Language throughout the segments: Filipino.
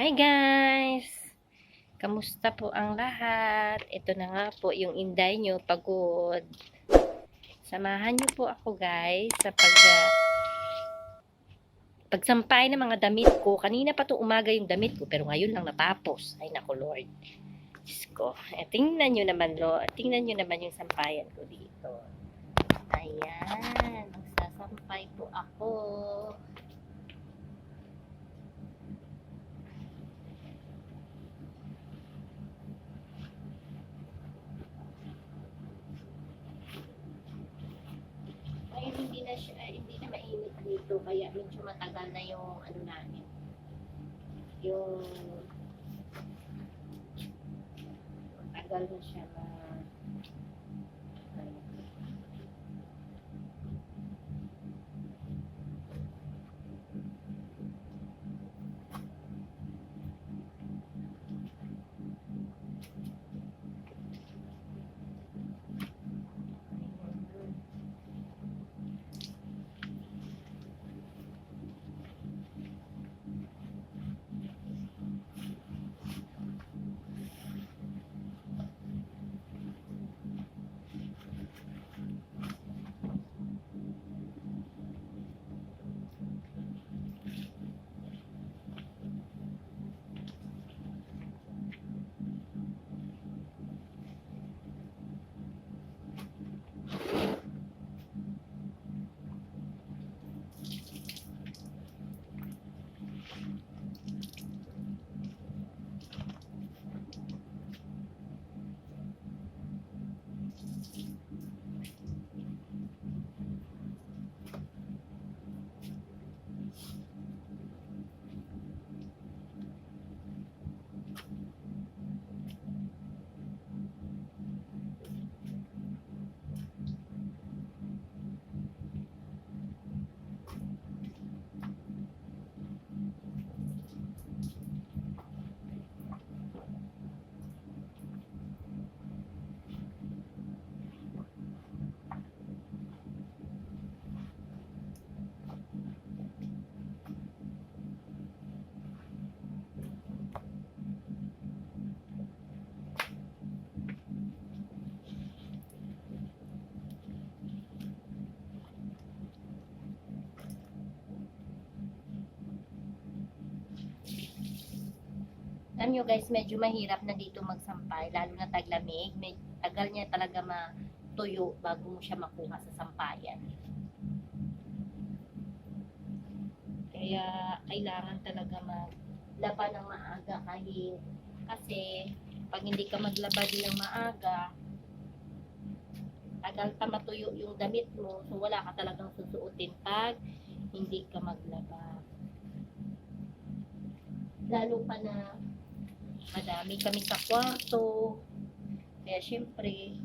Hi guys! Kamusta po ang lahat? Ito na nga po yung inday nyo, pagod. Samahan nyo po ako guys sa pag ah, pagsampay ng mga damit ko. Kanina pa to umaga yung damit ko pero ngayon lang natapos. Ay nako Lord. Diyos ko. Eh, tingnan nyo naman Lord. Tingnan nyo naman yung sampayan ko dito. Ayan. Magsasampay po ako. Ay, hindi na siya, ay, hindi na dito. Kaya medyo matagal na yung ano namin. Yung matagal na siya na Alam nyo guys, medyo mahirap na dito magsampay, lalo na taglamig. Med tagal niya talaga matuyo bago mo siya makuha sa sampayan. Kaya kailangan talaga maglaba ng maaga kahit kasi pag hindi ka maglaba din ng maaga, tagal pa matuyo yung damit mo, so wala ka talagang susuotin pag hindi ka maglaba. Lalo pa na madami kami sa kwarto. Kaya syempre,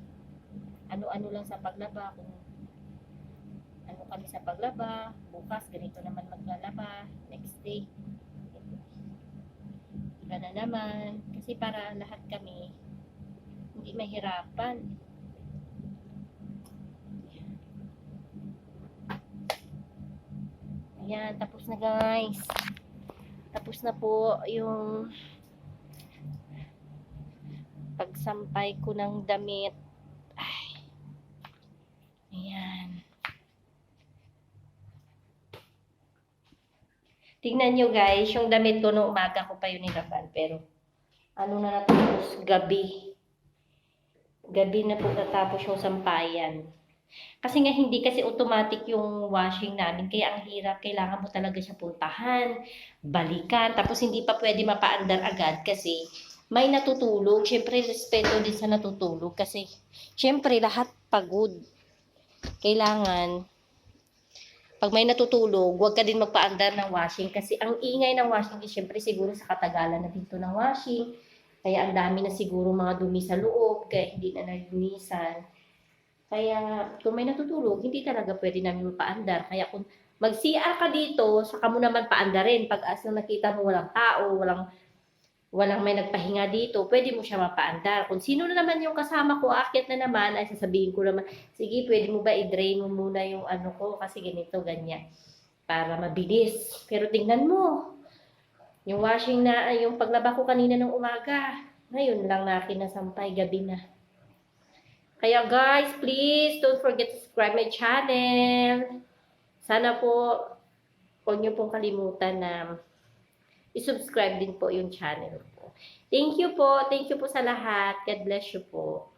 ano-ano lang sa paglaba. Kung ano kami sa paglaba, bukas ganito naman maglalaba, next day. Iba na naman. Kasi para lahat kami hindi mahirapan. Ayan, tapos na guys. Tapos na po yung pagsampay ko ng damit. Ay. Ayan. Tingnan nyo guys, yung damit ko noong umaga ko pa yun nilaban. Pero, ano na natapos? Gabi. Gabi na po natapos yung sampayan. Kasi nga hindi kasi automatic yung washing namin. Kaya ang hirap, kailangan mo talaga siya puntahan, balikan. Tapos hindi pa pwede mapaandar agad kasi may natutulog. Siyempre, respeto din sa natutulog kasi siyempre lahat pagod. Kailangan, pag may natutulog, huwag ka din magpaandar ng washing kasi ang ingay ng washing is siyempre siguro sa katagalan na dito ng washing. Kaya ang dami na siguro mga dumi sa loob, kaya hindi na nalinisan. Kaya kung may natutulog, hindi talaga pwede namin mapaandar. Kaya kung mag-CR ka dito, saka mo naman paandarin. Pag as na nakita mo walang tao, walang walang may nagpahinga dito, pwede mo siya mapaandar. Kung sino na naman yung kasama ko, akit na naman, ay sasabihin ko naman, sige, pwede mo ba i-drain mo muna yung ano ko, kasi ganito, ganyan. Para mabilis. Pero tingnan mo, Yung washing na, yung paglaba ko kanina ng umaga, ngayon lang na kinasampay, gabi na. Kaya guys, please don't forget to subscribe my channel. Sana po, huwag niyo pong kalimutan na i-subscribe din po yung channel ko. Thank you po. Thank you po sa lahat. God bless you po.